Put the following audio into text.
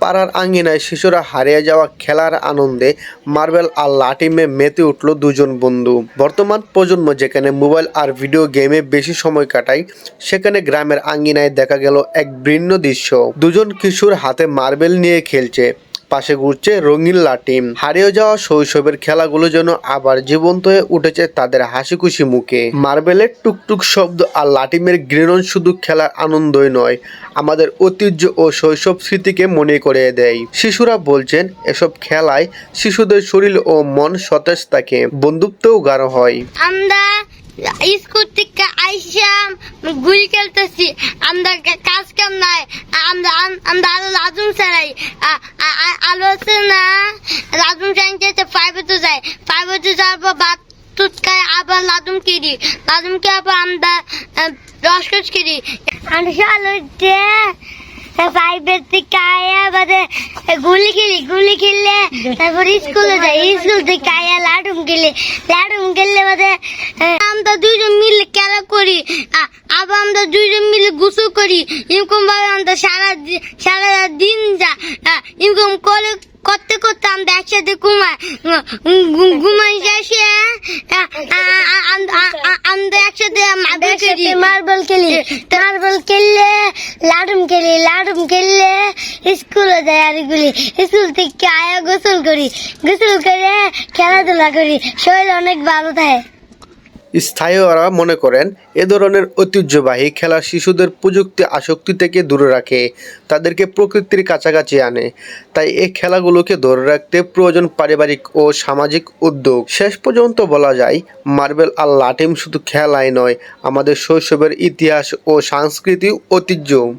পাড়ার আঙ্গিনায় শিশুরা হারিয়ে যাওয়া খেলার আনন্দে মার্বেল আর লাটিমে মেতে উঠল দুজন বন্ধু। বর্তমান প্রজন্ম যেখানে মোবাইল আর ভিডিও গেমে বেশি সময় কাটায়, সেখানে গ্রামের আঙ্গিনায় দেখা গেল এক ভিন্ন দৃশ্য। দুজন কিশোর হাতে মার্বেল নিয়ে খেলছে। পাশে ঘুরছে রঙিন লাটিম হারিয়ে যাওয়া শৈশবের খেলাগুলো যেন আবার জীবন্ত হয়ে উঠেছে তাদের হাসি খুশি মুখে। মার্বেলের টুকটুক শব্দ আর লাটিমের গ্রেনন শুধু খেলার আনন্দই নয়, আমাদের ঐতিহ্য ও শৈশব স্মৃতিকে মনে করে দেয়। শিশুরা বলছেন, এসব খেলায় শিশুদের শরীর ও মন সতেজ থাকে, বন্ধুত্বও গাঢ় হয়। আমরা স্কুল থেকে আইসাম গুলি খেলতেছি। আমরা কাজ কাম নাই। আমরা আম- আমরা আলো লাজুম ছাড়াই। আ- আ- আ- আলো আছে না? লাজুম চাইতে ফাইভে তো যায়। ফাইভে তো যাওয়ার পর তুত খাই, আবার লাজুম কিনি। লাজুম কে আবার আমরা রসকস কিনি। আমরা আলো ফাইভের থেকে আয়া বাদে গুলি খেলি, গুলি খেললে তারপর স্কুলে যাই। স্কুল থেকে আয়া লাডুম খেলি। লাডুম খেললে বাদে আমরা দুইজন মিলে খেলা করি আবার আমরা দুইজন মিলে গোসল করি। এরকম ভাবে আমরা সারা সারা দিন যা এরকম করে করতে করতে আমরা একসাথে ঘুমাই ঘুমাই যাসে মার্বেল খেলি মার্বেল খেলি মার্বেল খেললে লাডুম খেলি লাডুম খেললে স্কুলে যাই আর এগুলি স্কুল থেকে আয়া গোসল করি গোসল করে খেলাধুলা করি শরীর অনেক ভালো থাকে স্থায়ীরা মনে করেন, এ ধরনের ঐতিহ্যবাহী খেলা শিশুদের প্রযুক্তি আসক্তি থেকে দূরে রাখে, তাদেরকে প্রকৃতির কাছাকাছি আনে। তাই এই খেলাগুলোকে ধরে রাখতে প্রয়োজন পারিবারিক ও সামাজিক উদ্যোগ। শেষ পর্যন্ত বলা যায়, মার্বেল আর লাটিম শুধু খেলাই নয়, আমাদের শৈশবের ইতিহাস ও সাংস্কৃতিক ঐতিহ্য।